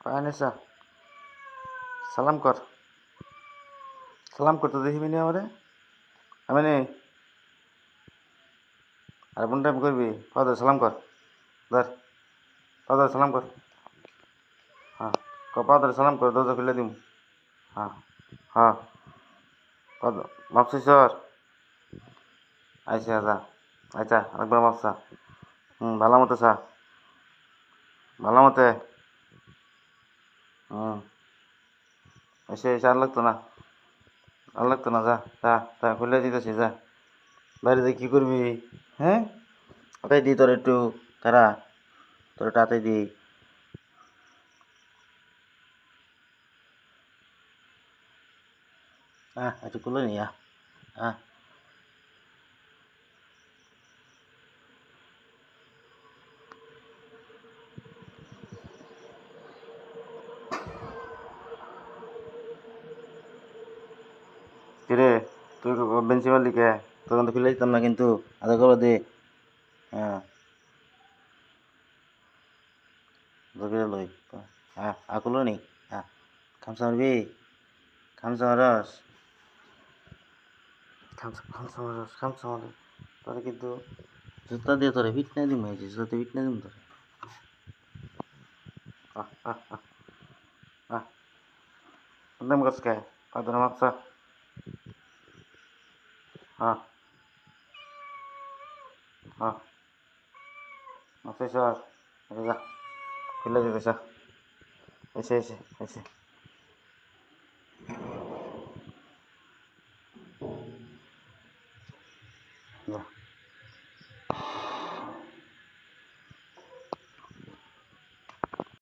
আনিসা সালাম কর সালাম করতে দেখিবি নি আমারে আমি নেই আর কোন টাইম করবি ফাদার সালাম কর ধর ফাদার সালাম কর হ্যাঁ ক ফাদার সালাম কর দরজা খুলে দিম। হ্যাঁ হ্যাঁ ফাদার মাপসি স্যার আইসা যা আচ্ছা একবার মাপসা হুম ভালো মতো সা ভালো মতে হুম এসে এসে আর লাগতো না আর লাগতো না যা যা যা খুলে দিতেছি যা বাইরে যে কী করবি হ্যাঁ ওটাই দিই তোর একটু তারা তোর টাতে দিই হ্যাঁ একটু খুলে নি হ্যাঁ কিরে তুই বেঞ্চি মারলি কে তখন তো খুলে দিতাম না কিন্তু আধা করে দে হ্যাঁ ধরে লই হ্যাঁ আকুলো নি হ্যাঁ খামসা মারবি খামসা মারস খামসা খামসা মারস খামসা মার তোরে কিন্তু জুতা দিয়ে তোরে ফিট না দিম হয়েছে জুতাতে ফিট না দিম তোরে আহ আহ আহ আহ একদম গাছ কে পাদর মাপসা Ah. Ah. No sé, sir. Allá. Killa de esa. Ese, ese, ese. Ya.